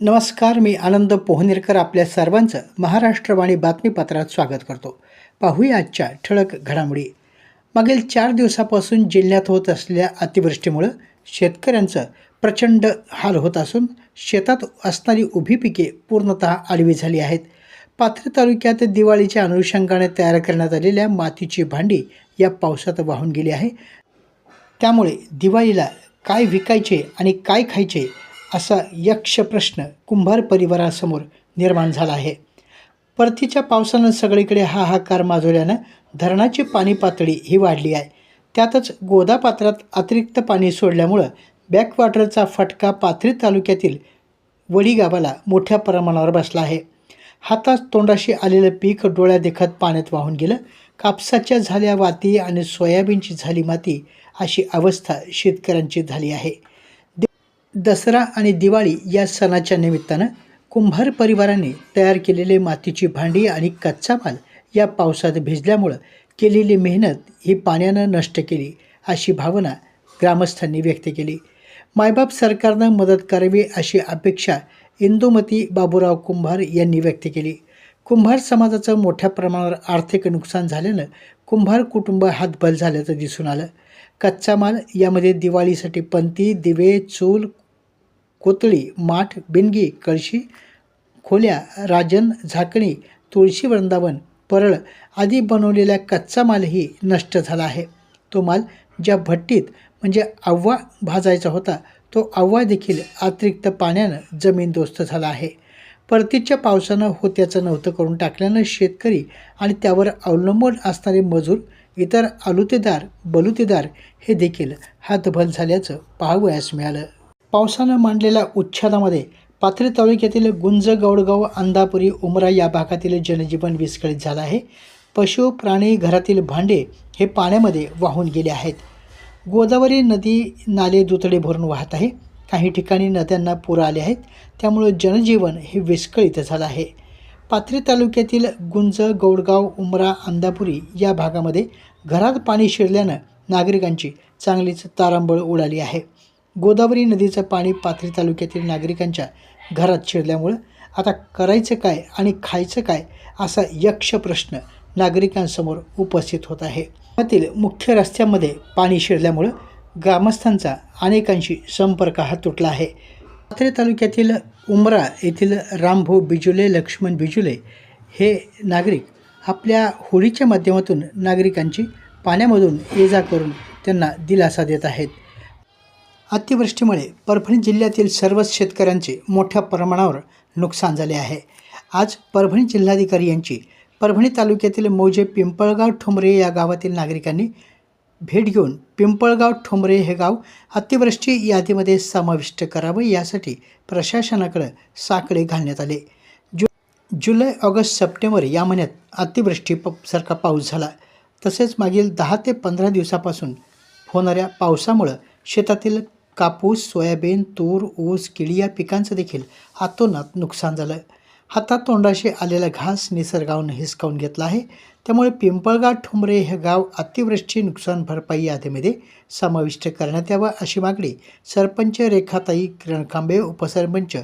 नमस्कार मी आनंद पोहनेरकर आपल्या सर्वांचं महाराष्ट्रवाणी बातमीपत्रात स्वागत करतो. पाहूया आजच्या ठळक घडामोडी. मागील चार दिवसापासून जिल्ह्यात होत असलेल्या अतिवृष्टीमुळं शेतकऱ्यांचं प्रचंड हाल होत असून शेतात असणारी उभी पिके पूर्णतः आडवी झाली आहेत. पाथरी तालुक्यात दिवाळीच्या अनुषंगाने तयार करण्यात आलेल्या मातीची भांडी या पावसात वाहून गेली आहे. त्यामुळे दिवाळीला काय विकायचे आणि काय खायचे असा यक्ष प्रश्न कुंभार परिवारासमोर निर्माण झाला आहे. परतीच्या पावसानं सगळीकडे हाहाकार माजवल्यानं धरणाची पाणी पातळी ही वाढली आहे. त्यातच गोदापात्रात अतिरिक्त पाणी सोडल्यामुळं बॅकवॉटरचा फटका पाथरी तालुक्यातील वडी गावाला मोठ्या प्रमाणावर बसला आहे. हातात तोंडाशी आलेलं पीक डोळ्या देखत पाण्यात वाहून गेलं. कापसाच्या झाल्या वाती आणि सोयाबीनची झाली माती अशी अवस्था शेतकऱ्यांची झाली आहे. दसरा आणि दिवाळी या सणाच्या निमित्तानं कुंभार परिवाराने तयार केलेले मातीची भांडी आणि कच्चा माल या पावसात भिजल्यामुळं केलेली मेहनत ही पाण्यानं नष्ट केली अशी भावना ग्रामस्थांनी व्यक्त केली. मायबाप सरकारनं मदत करावी अशी अपेक्षा इंदुमती बाबूराव कुंभार यांनी व्यक्त केली. कुंभार समाजाचं मोठ्या प्रमाणावर आर्थिक नुकसान झाल्यानं कुंभार कुटुंब हातबल झाल्याचं दिसून आलं. कच्चा माल यामध्ये दिवाळीसाठी पंती दिवे चूल कोतळी माठ बिनगी कळशी खोल्या राजन झाकणी तुळशी वृंदावन परळ आदी बनवलेला कच्चा मालही नष्ट झाला आहे. तो माल ज्या भट्टीत म्हणजे आव्वा भाजायचा होता तो आव्वा देखील अतिरिक्त पाण्यानं जमीनदोस्त झाला आहे. परतीच्या पावसानं होत्याचं नव्हतं करून टाकल्यानं शेतकरी आणि त्यावर अवलंबून असणारे मजूर इतर आलुतेदार बलुतेदार हे देखील हातभल झाल्याचं पाहावयास मिळालं. पावसानं मांडलेल्या उच्छादामध्ये पाथरी तालुक्यातील गुंज गौडगाव अंधापुरी उमरा या भागातील जनजीवन विस्कळीत झालं आहे. पशु प्राणी घरातील भांडे हे पाण्यामध्ये वाहून गेले आहेत. गोदावरी नदी नाले दुतडे भरून वाहत आहे. काही ठिकाणी नद्यांना पूर आले आहेत. त्यामुळे जनजीवन हे विस्कळीत झालं आहे. पाथरी तालुक्यातील गुंज गौडगाव उमरा अंदापुरी या भागामध्ये घरात पाणी शिरल्यानं नागरिकांची चांगलीच तारांबळ उडाली आहे. गोदावरी नदीचं पाणी पाथरी तालुक्यातील नागरिकांच्या घरात शिरल्यामुळं आता करायचं काय आणि खायचं काय असा यक्ष प्रश्न नागरिकांसमोर उपस्थित होत आहे. त्यातील मुख्य रस्त्यामध्ये पाणी शिरल्यामुळं ग्रामस्थांचा अनेकांशी संपर्क हा तुटला आहे. पाथरी तालुक्यातील उमरा येथील रामभाऊ बिजुले लक्ष्मण बिजुले हे नागरिक आपल्या होळीच्या माध्यमातून नागरिकांची पाण्यामधून ये जा करून त्यांना दिलासा देत आहेत. अतिवृष्टीमुळे परभणी जिल्ह्यातील सर्वच शेतकऱ्यांचे मोठ्या प्रमाणावर नुकसान झाले आहे. आज परभणी जिल्हाधिकारी यांची परभणी तालुक्यातील मौजे पिंपळगाव ठोंबरे या गावातील नागरिकांनी भेट घेऊन पिंपळगाव ठोंबरे हे गाव अतिवृष्टी यादीमध्ये समाविष्ट करावं यासाठी प्रशासनाकडं साकडे घालण्यात आले. जु जुलै ऑगस्ट सप्टेंबर या महिन्यात अतिवृष्टी प सारखा पाऊस झाला. तसेच मागील दहा ते पंधरा दिवसापासून होणाऱ्या पावसामुळं शेतातील कापूस सोयाबीन तूर ऊस केळी या पिकांचं देखील हातोनात नुकसान झालं. हातात तोंडाशी आलेला घास निसर्गावून हिसकावून घेतला आहे. त्यामुळे पिंपळगाव ठुमरे हे गाव अतिवृष्टी नुकसान भरपाई यादीमध्ये समाविष्ट करण्यात यावं अशी मागणी सरपंच रेखाताई किरण उपसरपंच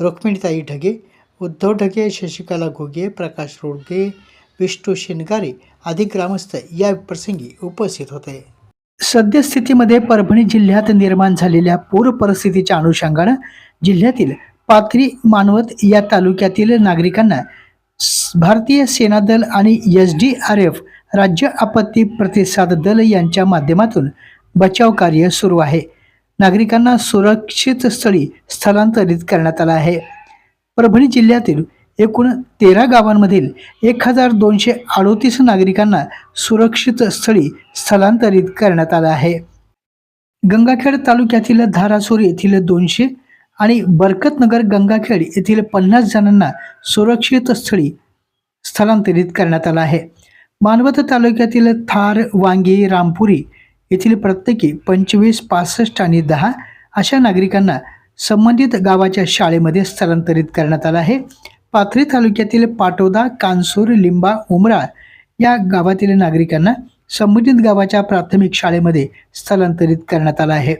रुक्मिणीताई ढगे उद्धव ढगे शशिकला घोगे प्रकाश रोडगे विष्णू शिनगारे आदी ग्रामस्थ या प्रसंगी उपस्थित होते. सद्यस्थितीमध्ये परभणी जिल्ह्यात निर्माण झालेल्या पूर परिस्थितीच्या अनुषंगानं जिल्ह्यातील पाथरी मानवत या तालुक्यातील नागरिकांना भारतीय सेना दल आणि एस डी आर एफ राज्य आपत्ती प्रतिसाद दल यांच्या माध्यमातून बचाव कार्य सुरू आहे. नागरिकांना सुरक्षित स्थळी स्थलांतरित करण्यात आलं आहे. परभणी जिल्ह्यातील एकूण तेरा गावांमधील एक हजार दोनशे अडोतीस नागरिकांना सुरक्षित स्थळी स्थलांतरित करण्यात आलं आहे. गंगाखेड तालुक्यातील धारासूर येथील दोनशे आणि बरकतनगर गंगाखेड येथील पन्नास जणांना सुरक्षित स्थळी स्थलांतरित करण्यात आलं आहे. मानवत तालुक्यातील थार वांगी रामपुरी येथील प्रत्येकी पंचवीस पासष्ट आणि दहा अशा नागरिकांना संबंधित गावाच्या शाळेमध्ये स्थलांतरित करण्यात आलं आहे. पाथरी तालुक्यातील पाटोदा कानसूर लिंबा उमरा या गावातील नागरिकांना संबंधित गावाच्या प्राथमिक शाळेमध्ये स्थलांतरित करण्यात आलं आहे.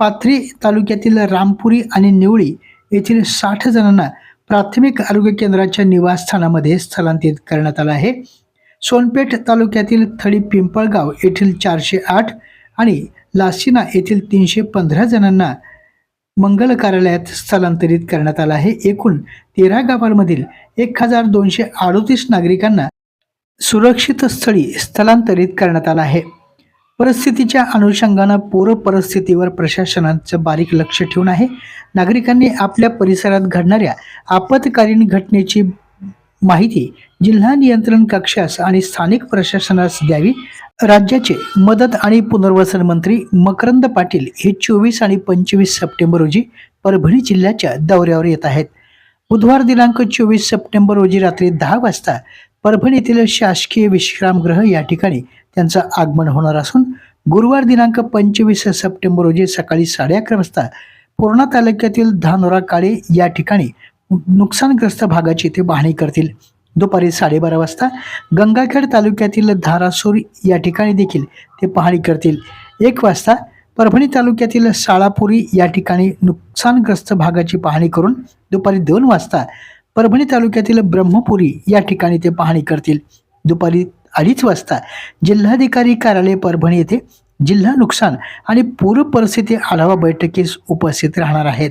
पाथरी तालुक्यातील रामपुरी आणि निवळी येथील साठ जणांना प्राथमिक आरोग्य केंद्राच्या निवासस्थानामध्ये स्थलांतरित करण्यात आलं आहे. सोनपेठ तालुक्यातील थडी पिंपळगाव येथील चारशे आठ आणि लासिना येथील तीनशे पंधरा जणांना मंगल कार्यालयात स्थलांतरित करण्यात आलं आहे. एकूण तेरा गावांमधील एक हजार दोनशे अडोतीस नागरिकांना सुरक्षित स्थळी स्थलांतरित करण्यात आलं आहे. परिस्थितीच्या अनुषंगानं पूर परिस्थितीवर प्रशासनाचं बारीक लक्ष ठेवून आहे. नागरिकांनी आपल्या परिसरात घडणाऱ्या आपत्कालीन घटनेची माहिती जिल्हा नियंत्रण कक्षास आणि स्थानिक प्रशासनास द्यावी. राज्याचे मदत आणि पुनर्वसन मंत्री मकरंद पाटील हे चोवीस आणि पंचवीस सप्टेंबर रोजी परभणी जिल्ह्याच्या दौऱ्यावर येत आहेत. बुधवार दिनांक चोवीस सप्टेंबर रोजी रात्री दहा वाजता परभणी येथील शासकीय विश्रामगृह या ठिकाणी त्यांचं आगमन होणार असून गुरुवार दिनांक पंचवीस सप्टेंबर रोजी सकाळी साडे अकरा वाजता पूर्णा तालुक्यातील धानोरा काळे या ठिकाणी नुकसानग्रस्त भागाची ते पाहणी करतील. दुपारी साडेबारा वाजता गंगाखेड तालुक्यातील धारासूर या ठिकाणी देखील ते पाहणी करतील. एक वाजता परभणी तालुक्यातील साळापुरी या ठिकाणी नुकसानग्रस्त भागाची पाहणी करून दुपारी दोन वाजता परभणी तालुक्यातील ब्रह्मपुरी या ठिकाणी ते पाहणी करतील. दुपारी अडीच वाजता जिल्हाधिकारी कार्यालय परभणी येथे जिल्हा नुकसान आणि पूर परिस्थिती आढावा बैठकीस उपस्थित राहणार आहेत.